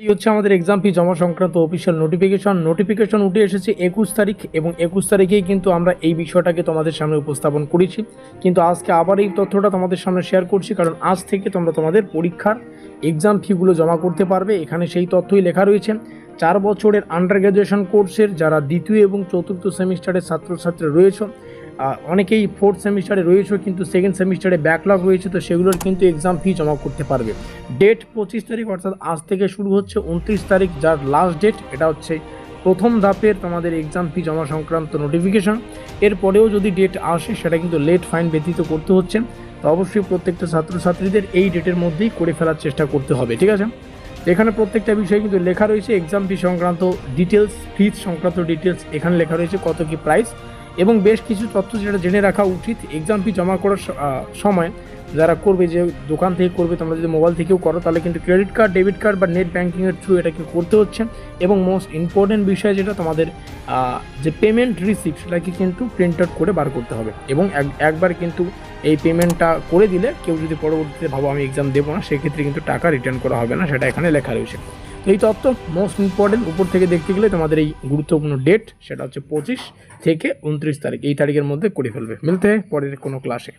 এই হচ্ছে আমাদের এক্সাম ফি জমা সংক্রান্ত অফিসিয়াল নোটিফিকেশন নোটিফিকেশন উঠে এসেছে একুশ তারিখ এবং একুশ তারিখেই কিন্তু আমরা এই বিষয়টাকে তোমাদের সামনে উপস্থাপন করেছি। কিন্তু আজকে আবার এই তথ্যটা তোমাদের সামনে শেয়ার করছি কারণ আজ থেকে তোমরা তোমাদের পরীক্ষার এক্সাম ফিগুলো জমা করতে পারবে। এখানে সেই তথ্যই লেখা রয়েছে। চার বছরের আন্ডার গ্র্যাজুয়েশন কোর্সের যারা দ্বিতীয় এবং চতুর্থ সেমিস্টারের ছাত্রছাত্রী রয়েছে অনেকেই ফোর্থ সেমিস্টারে রয়েছে, কিন্তু সেকেন্ড সেমিস্টারে ব্যাকলগ রয়েছে, তো সেগুলোর কিন্তু এক্সাম ফি জমা করতে পারবে। ডেট পঁচিশ তারিখ, অর্থাৎ আজ থেকে শুরু হচ্ছে উনত্রিশ তারিখ, যার লাস্ট ডেট এটা হচ্ছে প্রথম ধাপের তোমাদের এক্সাম ফি জমা সংক্রান্ত নোটিফিকেশন এরপরেও যদি ডেট আসে, সেটা কিন্তু লেট ফাইন ব্যতীত করতে হচ্ছে। তো অবশ্যই প্রত্যেকটা ছাত্রছাত্রীদের এই ডেটের মধ্যেই করে ফেলার চেষ্টা করতে হবে, ঠিক আছে? এখানে প্রত্যেকটা বিষয়ে কিন্তু লেখা রয়েছে এক্সাম ফি সংক্রান্ত ডিটেলস ফিজ সংক্রান্ত ডিটেলস এখানে লেখা রয়েছে, কত কি প্রাইস এবং বেশ কিছু তথ্য যেটা জেনে রাখা উচিত। এক্সাম ফি জমা করার সময় যারা করবে, যে দোকান থেকে করবে, তোমরা যদি মোবাইল থেকেও করো, তাহলে কিন্তু ক্রেডিট কার্ড ডেবিট কার্ড বা নেট ব্যাঙ্কিংয়ের থ্রু এটাকে করতে হচ্ছে। এবং মোস্ট ইম্পর্টেন্ট বিষয় যেটা তোমাদের যে পেমেন্ট রিসিপ্ট সেটাকে কিন্তু প্রিন্ট আউট করে বার করতে হবে। এবং এক- একবার কিন্তু এই পেমেন্টটা করে দিলে, কেউ যদি পরবর্তীতে ভাবো আমি এক্সাম দেবো না, সেক্ষেত্রে কিন্তু টাকা রিটার্ন করা হবে না, সেটা এখানে লেখা রয়েছে। এই তথ্য মোস্ট ইম্পর্টেন্ট উপর থেকে দেখতে গেলে তোমাদের এই গুরুত্বপূর্ণ ডেট সেটা হচ্ছে পঁচিশ থেকে উনত্রিশ তারিখ, এই তারিখের মধ্যে করে ফেলবে। মিলতে পরের কোনো ক্লাসে